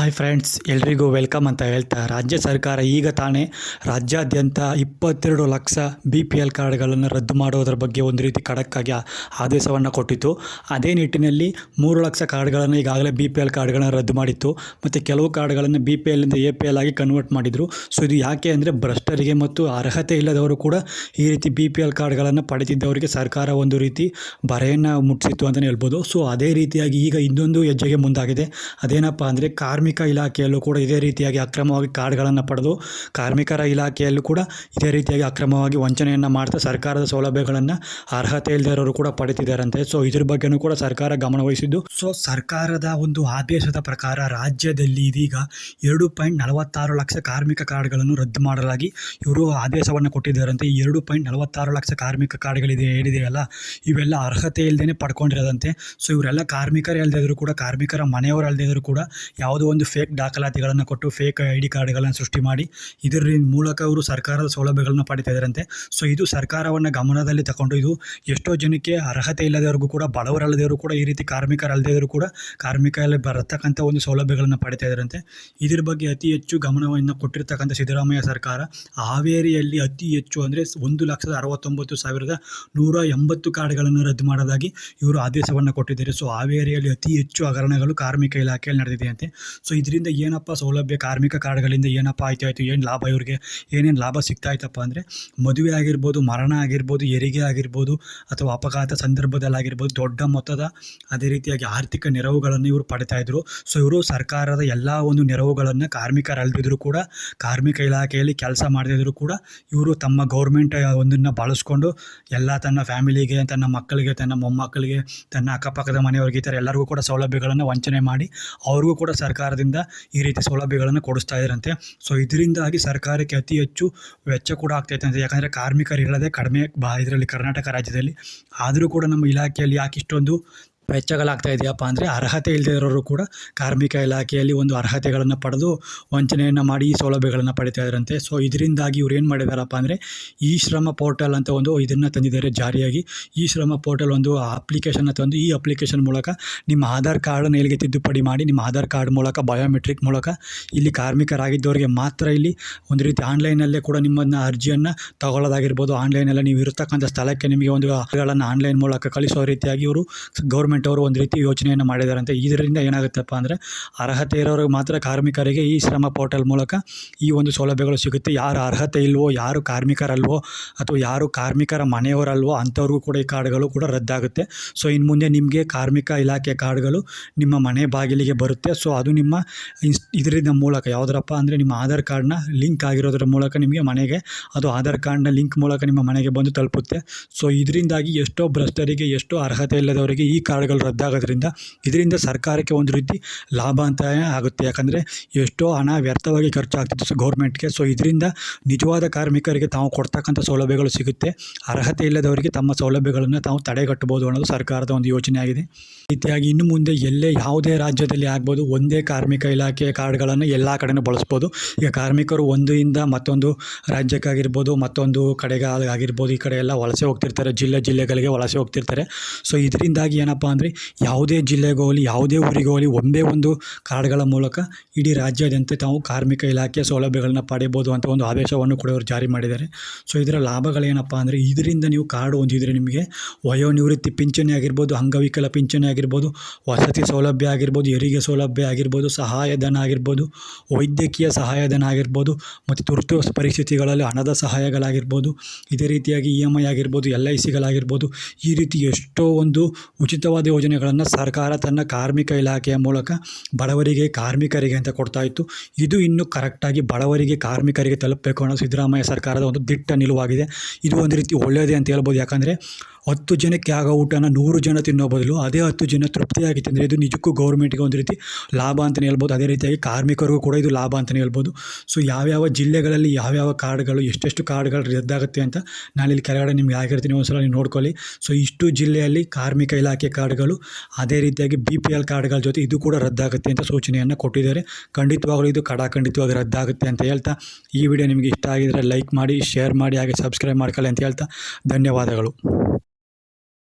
Hi friends ಎಲ್ರಿಗೂ welcome ಅಂತ ಹೇಳ್ತಾ, ರಾಜ್ಯ ಸರ್ಕಾರ ಈಗ ತಾನೇ ರಾಜ್ಯಾದ್ಯಂತ ಇಪ್ಪತ್ತೆರಡು ಲಕ್ಷ ಬಿ ಪಿ ಎಲ್ ಕಾರ್ಡ್ಗಳನ್ನು ರದ್ದು ಮಾಡೋದ್ರ ಬಗ್ಗೆ ಒಂದು ರೀತಿ ಖಡಕ್ಕಾಗಿ ಆದೇಶವನ್ನು ಕೊಟ್ಟಿತ್ತು. ಅದೇ ನಿಟ್ಟಿನಲ್ಲಿ ಮೂರು ಲಕ್ಷ ಕಾರ್ಡ್ಗಳನ್ನು ಈಗಾಗಲೇ ಬಿ ಪಿ ಎಲ್ ಕಾರ್ಡ್ಗಳನ್ನು ರದ್ದು ಮಾಡಿತ್ತು. ಮತ್ತು ಕೆಲವು ಕಾರ್ಡ್ಗಳನ್ನು ಬಿ ಪಿ ಎಲ್ಲಿಂದ ಎ ಪಿ ಎಲ್ ಆಗಿ ಕನ್ವರ್ಟ್ ಮಾಡಿದರು. ಸೊ ಇದು ಯಾಕೆ ಅಂದರೆ ಭ್ರಷ್ಟರಿಗೆ ಮತ್ತು ಅರ್ಹತೆ ಇಲ್ಲದವರು ಕೂಡ ಈ ರೀತಿ ಬಿ ಪಿ ಎಲ್ ಕಾರ್ಡ್ಗಳನ್ನು ಪಡೆದಿದ್ದವರಿಗೆ ಸರ್ಕಾರ ಒಂದು ರೀತಿ ಬರೆಯನ್ನು ಮುಟ್ಟಿಸಿತ್ತು ಅಂತಲೇ ಹೇಳ್ಬೋದು. ಸೊ ಅದೇ ರೀತಿಯಾಗಿ ಈಗ ಇನ್ನೊಂದು ಹೆಜ್ಜೆಗೆ ಮುಂದಾಗಿದೆ. ಅದೇನಪ್ಪ ಅಂದರೆ ಕಾರ್ಮಿಕ ಇಲಾಖೆಯಲ್ಲೂ ಕೂಡ ಇದೇ ರೀತಿಯಾಗಿ ಅಕ್ರಮವಾಗಿ ಕಾರ್ಡ್ಗಳನ್ನು ಪಡೆದು ಕಾರ್ಮಿಕರ ಇಲಾಖೆಯಲ್ಲೂ ಕೂಡ ಇದೇ ರೀತಿಯಾಗಿ ಅಕ್ರಮವಾಗಿ ವಂಚನೆಯನ್ನು ಮಾಡ್ತಾ ಸರ್ಕಾರದ ಸೌಲಭ್ಯಗಳನ್ನು ಅರ್ಹತೆ ಇಲ್ಲದಿರೋರು ಕೂಡ ಪಡಿತಿದ್ದಾರಂತೆ. ಸೊ ಇದ್ರ ಬಗ್ಗೆನೂ ಕೂಡ ಸರ್ಕಾರ ಗಮನವಹಿಸಿದ್ದು ಸೊ ಸರ್ಕಾರದ ಒಂದು ಆದೇಶದ ಪ್ರಕಾರ ರಾಜ್ಯದಲ್ಲಿ ಇದೀಗ ಎರಡು ಪಾಯಿಂಟ್ ನಲವತ್ತಾರು ಲಕ್ಷ ಕಾರ್ಮಿಕ ಕಾರ್ಡ್ಗಳನ್ನು ರದ್ದು ಮಾಡಲಾಗಿ ಇವರು ಆದೇಶವನ್ನು ಕೊಟ್ಟಿದ್ದಾರಂತೆ. ಈ ಎರಡು ಪಾಯಿಂಟ್ ನಲವತ್ತಾರು ಲಕ್ಷ ಕಾರ್ಮಿಕ ಕಾರ್ಡ್ಗಳಿದೆ ಏನಿದೆಯಲ್ಲ ಇವೆಲ್ಲ ಅರ್ಹತೆ ಇಲ್ಲದೇ ಪಡ್ಕೊಂಡಿರೋದಂತೆ. ಸೊ ಇವರೆಲ್ಲ ಕಾರ್ಮಿಕರು ಇದ್ರು ಕೂಡ, ಕಾರ್ಮಿಕರ ಮನೆಯವರು ಇದ್ರು ಕೂಡ ಯಾವುದೋ ಫೇಕ್ ದಾಖಲಾತಿಗಳನ್ನು ಕೊಟ್ಟು ಫೇಕ್ ಐ ಡಿ ಕಾರ್ಡ್ಗಳನ್ನು ಸೃಷ್ಟಿ ಮಾಡಿ ಇದರ ಮೂಲಕ ಅವರು ಸರ್ಕಾರದ ಸೌಲಭ್ಯಗಳನ್ನು ಪಡಿತಾ ಸೊ ಇದು ಸರ್ಕಾರವನ್ನು ಗಮನದಲ್ಲಿ ತಗೊಂಡು ಇದು ಎಷ್ಟೋ ಜನಕ್ಕೆ ಅರ್ಹತೆ ಇಲ್ಲದವ್ರಿಗೂ ಕೂಡ, ಬಡವರಲ್ಲದವರು ಕೂಡ, ಈ ರೀತಿ ಕಾರ್ಮಿಕರಲ್ಲದೇವರು ಕೂಡ ಕಾರ್ಮಿಕರಲ್ಲಿ ಬರತಕ್ಕಂಥ ಒಂದು ಸೌಲಭ್ಯಗಳನ್ನು ಪಡಿತಾ ಇದ್ದರಂತೆ ಇದರ ಬಗ್ಗೆ ಅತಿ ಹೆಚ್ಚು ಗಮನವನ್ನು ಕೊಟ್ಟಿರ್ತಕ್ಕಂಥ ಸಿದ್ದರಾಮಯ್ಯ ಸರ್ಕಾರ ಹಾವೇರಿಯಲ್ಲಿ ಅತಿ ಹೆಚ್ಚು ಅಂದರೆ ಒಂದು ಲಕ್ಷದ ಅರವತ್ತೊಂಬತ್ತು ಸಾವಿರದ ನೂರ ಎಂಬತ್ತು ಕಾರ್ಡ್ಗಳನ್ನು ರದ್ದು ಮಾಡೋದಾಗಿ ಇವರು ಆದೇಶವನ್ನು ಕೊಟ್ಟಿದ್ದಾರೆ. ಸೊ ಹಾವೇರಿಯಲ್ಲಿ ಅತಿ ಹೆಚ್ಚು ಹಗರಣಗಳು ಕಾರ್ಮಿಕ ಇಲಾಖೆಯಲ್ಲಿ ನಡೆದಿದೆಯಂತೆ ಸೊ ಇದರಿಂದ ಏನಪ್ಪ ಸೌಲಭ್ಯ, ಕಾರ್ಮಿಕ ಕಾರ್ಡ್ಗಳಿಂದ ಏನಪ್ಪ ಆಯ್ತು, ಆಯಿತು, ಏನು ಲಾಭ ಇವ್ರಿಗೆ? ಏನೇನು ಲಾಭ ಸಿಗ್ತಾ ಇತ್ತಪ್ಪ ಅಂದರೆ, ಮದುವೆ ಆಗಿರ್ಬೋದು, ಮರಣ ಆಗಿರ್ಬೋದು, ಹೆರಿಗೆ ಆಗಿರ್ಬೋದು, ಅಥವಾ ಅಪಘಾತ ಸಂದರ್ಭದಲ್ಲಾಗಿರ್ಬೋದು ದೊಡ್ಡ ಮೊತ್ತದ ಅದೇ ರೀತಿಯಾಗಿ ಆರ್ಥಿಕ ನೆರವುಗಳನ್ನು ಇವರು ಪಡಿತಾ ಇದ್ರು. ಸೊ ಇವರು ಸರ್ಕಾರದ ಎಲ್ಲ ಒಂದು ನೆರವುಗಳನ್ನು ಕಾರ್ಮಿಕರಲ್ದಿದ್ರು ಕೂಡ, ಕಾರ್ಮಿಕ ಇಲಾಖೆಯಲ್ಲಿ ಕೆಲಸ ಮಾಡದಿದ್ರು ಕೂಡ, ಇವರು ತಮ್ಮ ಗೌರ್ಮೆಂಟ್ ಒಂದನ್ನು ಬಳಸ್ಕೊಂಡು ಎಲ್ಲ ತನ್ನ ಫ್ಯಾಮಿಲಿಗೆ, ತನ್ನ ಮಕ್ಕಳಿಗೆ, ತನ್ನ ಮೊಮ್ಮಕ್ಕಳಿಗೆ, ತನ್ನ ಅಕ್ಕಪಕ್ಕದ ಮನೆಯವರಿಗೆ ಈ ಥರ ಎಲ್ಲರಿಗೂ ಕೂಡ ಸೌಲಭ್ಯಗಳನ್ನು ವಂಚನೆ ಮಾಡಿ, ಅವ್ರಿಗೂ ಕೂಡ ಸರ್ಕಾರದಿಂದ ಈ ರೀತಿ ಸೌಲಭ್ಯಗಳನ್ನು ಕೊಡಿಸ್ತಾ ಇದ್ದಾರಂತೆ. ಸೊ ಇದರಿಂದಾಗಿ ಸರ್ಕಾರಕ್ಕೆ ಅತಿ ಹೆಚ್ಚು ವೆಚ್ಚ ಕೂಡ ಆಗ್ತೈತೆ ಅಂತ. ಯಾಕಂದರೆ ಕಾರ್ಮಿಕರು ಇಲ್ಲದೆ ಕಡಿಮೆ ಬಾ, ಇದರಲ್ಲಿ ಕರ್ನಾಟಕ ರಾಜ್ಯದಲ್ಲಿ. ಆದರೂ ಕೂಡ ನಮ್ಮ ಇಲಾಖೆಯಲ್ಲಿ ಯಾಕೆ ಇಷ್ಟೊಂದು ವೆಚ್ಚಗಳಾಗ್ತಾ ಇದೆಯಪ್ಪ ಅಂದರೆ ಅರ್ಹತೆ ಇಲ್ಲದೇ ಇರೋರು ಕೂಡ ಕಾರ್ಮಿಕ ಇಲಾಖೆಯಲ್ಲಿ ಒಂದು ಅರ್ಹತೆಗಳನ್ನು ಪಡೆದು ವಂಚನೆಯನ್ನು ಮಾಡಿ ಈ ಸೌಲಭ್ಯಗಳನ್ನು ಪಡಿತಾ ಇದ್ದಾರಂತೆ ಸೊ ಇದರಿಂದಾಗಿ ಇವ್ರು ಏನು ಮಾಡಿದಾರಪ್ಪ ಅಂದರೆ ಈ ಶ್ರಮ ಪೋರ್ಟಲ್ ಅಂತ ಒಂದು ಇದನ್ನು ತಂದಿದ್ದಾರೆ ಜಾರಿಯಾಗಿ. ಈ ಶ್ರಮ ಪೋರ್ಟಲ್ ಒಂದು ಅಪ್ಲಿಕೇಶನ್ನ ತಂದು ಈ ಅಪ್ಲಿಕೇಶನ್ ಮೂಲಕ ನಿಮ್ಮ ಆಧಾರ್ ಕಾರ್ಡನ್ನು ಇಲ್ಲಿಗೆ ತಿದ್ದುಪಡಿ ಮಾಡಿ, ನಿಮ್ಮ ಆಧಾರ್ ಕಾರ್ಡ್ ಮೂಲಕ ಬಯೋಮೆಟ್ರಿಕ್ ಮೂಲಕ ಇಲ್ಲಿ ಕಾರ್ಮಿಕರಾಗಿದ್ದವರಿಗೆ ಮಾತ್ರ ಇಲ್ಲಿ ಒಂದು ರೀತಿ ಆನ್ಲೈನಲ್ಲೇ ಕೂಡ ನಿಮ್ಮನ್ನು ಅರ್ಜಿಯನ್ನು ತಗೊಳ್ಳೋದಾಗಿರ್ಬೋದು. ಆನ್ಲೈನಲ್ಲಿ ನೀವು ಇರತಕ್ಕಂಥ ಸ್ಥಳಕ್ಕೆ ನಿಮಗೆ ಒಂದು ಆನ್ಲೈನ್ ಮೂಲಕ ಕಳಿಸೋ ರೀತಿಯಾಗಿ ಇವರು ಗೌರ್ಮೆಂಟ್ ಅವರು ಒಂದು ರೀತಿ ಯೋಚನೆಯನ್ನು ಮಾಡಿದಾರಂತೆ. ಇದರಿಂದ ಏನಾಗುತ್ತಪ್ಪ ಅಂದರೆ ಅರ್ಹತೆ ಇರೋರಿಗೆ ಮಾತ್ರ ಕಾರ್ಮಿಕರಿಗೆ ಈ ಶ್ರಮ ಪೋರ್ಟಲ್ ಮೂಲಕ ಈ ಒಂದು ಸೌಲಭ್ಯಗಳು ಸಿಗುತ್ತೆ. ಯಾರು ಅರ್ಹತೆ ಇಲ್ವೋ, ಯಾರು ಕಾರ್ಮಿಕರಲ್ವೋ ಅಥವಾ ಯಾರು ಕಾರ್ಮಿಕರ ಮನೆಯವರಲ್ವೋ ಅಂಥವ್ರಿಗೂ ಕೂಡ ಈ ಕಾರ್ಡ್ಗಳು ಕೂಡ ರದ್ದಾಗುತ್ತೆ. ಸೊ ಇನ್ನು ಮುಂದೆ ನಿಮಗೆ ಕಾರ್ಮಿಕ ಇಲಾಖೆ ಕಾರ್ಡ್ಗಳು ನಿಮ್ಮ ಮನೆ ಬಾಗಿಲಿಗೆ ಬರುತ್ತೆ. ಸೊ, ಅದು ನಿಮ್ಮ ಇದರಿಂದ ಮೂಲಕ ಯಾವುದರಪ್ಪ ಅಂದರೆ ನಿಮ್ಮ ಆಧಾರ್ ಕಾರ್ಡ್ನ ಲಿಂಕ್ ಆಗಿರೋದ್ರ ಮೂಲಕ ನಿಮಗೆ ಮನೆಗೆ, ಅದು ಆಧಾರ್ ಕಾರ್ಡ್ನ ಲಿಂಕ್ ಮೂಲಕ ನಿಮ್ಮ ಮನೆಗೆ ಬಂದು ತಲುಪುತ್ತೆ. ಸೊ, ಇದರಿಂದಾಗಿ ಎಷ್ಟೋ ಭ್ರಷ್ಟರಿಗೆ, ಎಷ್ಟೋ ಅರ್ಹತೆ ಇಲ್ಲದವರಿಗೆ ಈ ಕಾರ್ಡ್ಗಳು ರದ್ದಾಗೋದ್ರಿಂದ ಇದರಿಂದ ಸರ್ಕಾರಕ್ಕೆ ಒಂದು ರೀತಿ ಲಾಭ ಅಂತ ಆಗುತ್ತೆ. ಯಾಕಂದರೆ ಎಷ್ಟೋ ಹಣ ವ್ಯರ್ಥವಾಗಿ ಖರ್ಚಾಗ್ತಿತ್ತು ಸೊ ಗೌರ್ಮೆಂಟ್ಗೆ ಸೊ ಇದರಿಂದ ನಿಜವಾದ ಕಾರ್ಮಿಕರಿಗೆ ತಾವು ಕೊಡ್ತಕ್ಕಂಥ ಸೌಲಭ್ಯಗಳು ಸಿಗುತ್ತೆ. ಅರ್ಹತೆ ಇಲ್ಲದವರಿಗೆ ತಮ್ಮ ಸೌಲಭ್ಯಗಳನ್ನು ತಾವು ತಡೆಗಟ್ಟಬಹುದು ಅನ್ನೋದು ಸರ್ಕಾರದ ಒಂದು ಯೋಚನೆ ಆಗಿದೆ. ರೀತಿಯಾಗಿ ಇನ್ನು ಮುಂದೆ ಎಲ್ಲೇ ಯಾವುದೇ ರಾಜ್ಯದಲ್ಲಿ ಆಗ್ಬೋದು ಒಂದೇ ಕಾರ್ಮಿಕ ಇಲಾಖೆ ಕಾರ್ಡ್ಗಳನ್ನು ಎಲ್ಲ ಕಡೆನೂ ಬಳಸ್ಬೋದು. ಈಗ ಕಾರ್ಮಿಕರು ಒಂದರಿಂದ ಮತ್ತೊಂದು ರಾಜ್ಯಕ್ಕಾಗಿರ್ಬೋದು, ಮತ್ತೊಂದು ಕಡೆಗೆ ಆಗಿರ್ಬೋದು, ಈ ಕಡೆ ಎಲ್ಲ ವಲಸೆ ಹೋಗ್ತಿರ್ತಾರೆ, ಜಿಲ್ಲೆ ಜಿಲ್ಲೆಗಳಿಗೆ ವಲಸೆ ಹೋಗ್ತಿರ್ತಾರೆ. ಸೊ ಇದರಿಂದಾಗಿ ಏನಪ್ಪ ಯಾವುದೇ ಜಿಲ್ಲೆಗೋಗಲಿ ಯಾವುದೇ ಊರಿಗೋಗಲಿ ಒಂದೇ ಒಂದು ಕಾರ್ಡ್ಗಳ ಮೂಲಕ ಇಡೀ ರಾಜ್ಯಾದ್ಯಂತ ತಾವು ಕಾರ್ಮಿಕ ಇಲಾಖೆಯ ಸೌಲಭ್ಯಗಳನ್ನ ಪಡೆಯಬೋದು ಅಂತ ಒಂದು ಆದೇಶವನ್ನು ಕೂಡ ಅವರು ಜಾರಿ ಮಾಡಿದ್ದಾರೆ. ಸೊ ಇದರ ಲಾಭಗಳೇನಪ್ಪ ಅಂದರೆ ಇದರಿಂದ ನೀವು ಕಾರ್ಡ್ ಹೊಂದಿದರೆ ನಿಮಗೆ ವಯೋನಿವೃತ್ತಿ ಪಿಂಚಣಿ ಆಗಿರ್ಬೋದು, ಅಂಗವಿಕಲ ಪಿಂಚಣಿ ಆಗಿರ್ಬೋದು, ವಸತಿ ಸೌಲಭ್ಯ ಆಗಿರ್ಬೋದು ಹೆರಿಗೆ ಸೌಲಭ್ಯ ಆಗಿರ್ಬೋದು, ಸಹಾಯಧನ ಆಗಿರ್ಬೋದು, ವೈದ್ಯಕೀಯ ಸಹಾಯಧನ ಆಗಿರ್ಬೋದು, ಮತ್ತು ತುರ್ತು ಪರಿಸ್ಥಿತಿಗಳಲ್ಲಿ ಹಣದ ಸಹಾಯಗಳಾಗಿರ್ಬೋದು, ಇದೇ ರೀತಿಯಾಗಿ ಇ ಎಂ ಐ ಆಗಿರ್ಬೋದು, ಎಲ್ ಐ ಸಿಗಳಾಗಿರ್ಬೋದು, ಈ ರೀತಿ ಎಷ್ಟೋ ಒಂದು ಉಚಿತವಾದ ಯೋಜನೆಗಳನ್ನು ಸರ್ಕಾರ ತನ್ನ ಕಾರ್ಮಿಕ ಇಲಾಖೆಯ ಮೂಲಕ ಬಡವರಿಗೆ ಕಾರ್ಮಿಕರಿಗೆ ಅಂತ ಕೊಡ್ತಾ ಇತ್ತು. ಇದು ಇನ್ನೂ ಕರೆಕ್ಟಾಗಿ ಬಡವರಿಗೆ ಕಾರ್ಮಿಕರಿಗೆ ತಲುಪಬೇಕು ಅನ್ನೋ ಸಿದ್ದರಾಮಯ್ಯ ಸರ್ಕಾರದ ಒಂದು ದಿಟ್ಟ ನಿಲುವಾಗಿದೆ. ಇದು ಒಂದು ರೀತಿ ಒಳ್ಳೆಯದೇ ಅಂತ ಹೇಳ್ಬೋದು. ಯಾಕಂದರೆ ಹತ್ತು ಜನಕ್ಕೆ ಆಗೋ ಊಟನ ನೂರು ಜನ ತಿನ್ನೋ ಬದಲು ಅದೇ ಹತ್ತು ಜನ ತೃಪ್ತಿಯಾಗಿ ತಿಂದರೆ ಇದು ನಿಜಕ್ಕೂ ಗೌರ್ಮೆಂಟ್ಗೆ ಒಂದು ರೀತಿ ಲಾಭ ಅಂತಲೇ ಹೇಳ್ಬೋದು. ಅದೇ ರೀತಿಯಾಗಿ ಕಾರ್ಮಿಕರಿಗೂ ಕೂಡ ಇದು ಲಾಭ ಅಂತಲೇ ಹೇಳ್ಬೋದು. ಸೊ ಯಾವ್ಯಾವ ಜಿಲ್ಲೆಗಳಲ್ಲಿ ಯಾವ್ಯಾವ ಕಾರ್ಡ್ಗಳು ಎಷ್ಟೆಷ್ಟು ಕಾರ್ಡ್ಗಳು ರದ್ದಾಗುತ್ತೆ ಅಂತ ನಾನು ಇಲ್ಲಿ ಕೆಳಗಡೆ ನಿಮ್ಗೆ ಆಗಿರ್ತೀನಿ. ಒಂದ್ಸಲ ನೀವು ನೋಡ್ಕೊಳ್ಳಿ. ಸೊ ಇಷ್ಟು ಜಿಲ್ಲೆಯಲ್ಲಿ ಕಾರ್ಮಿಕ ಇಲಾಖೆ ಕಾರ್ಡ್ಗಳು, ಅದೇ ರೀತಿಯಾಗಿ ಬಿ ಪಿ ಎಲ್ ಕಾರ್ಡ್ಗಳ ಜೊತೆ ಇದು ಕೂಡ ರದ್ದಾಗುತ್ತೆ ಅಂತ ಸೂಚನೆಯನ್ನು ಕೊಟ್ಟಿದ್ದಾರೆ. ಖಂಡಿತವಾಗಲೂ ಇದು ಕಡಾಖಂಡಿತವಾಗಿ ರದ್ದಾಗುತ್ತೆ ಅಂತ ಹೇಳ್ತಾ, ಈ ವಿಡಿಯೋ ನಿಮಗೆ ಇಷ್ಟ ಆಗಿದರೆ ಲೈಕ್ ಮಾಡಿ, ಶೇರ್ ಮಾಡಿ, ಹಾಗೆ ಸಬ್ಸ್ಕ್ರೈಬ್ ಮಾಡ್ಕೊಳ್ಳಿ ಅಂತ ಹೇಳ್ತಾ, ಧನ್ಯವಾದಗಳು.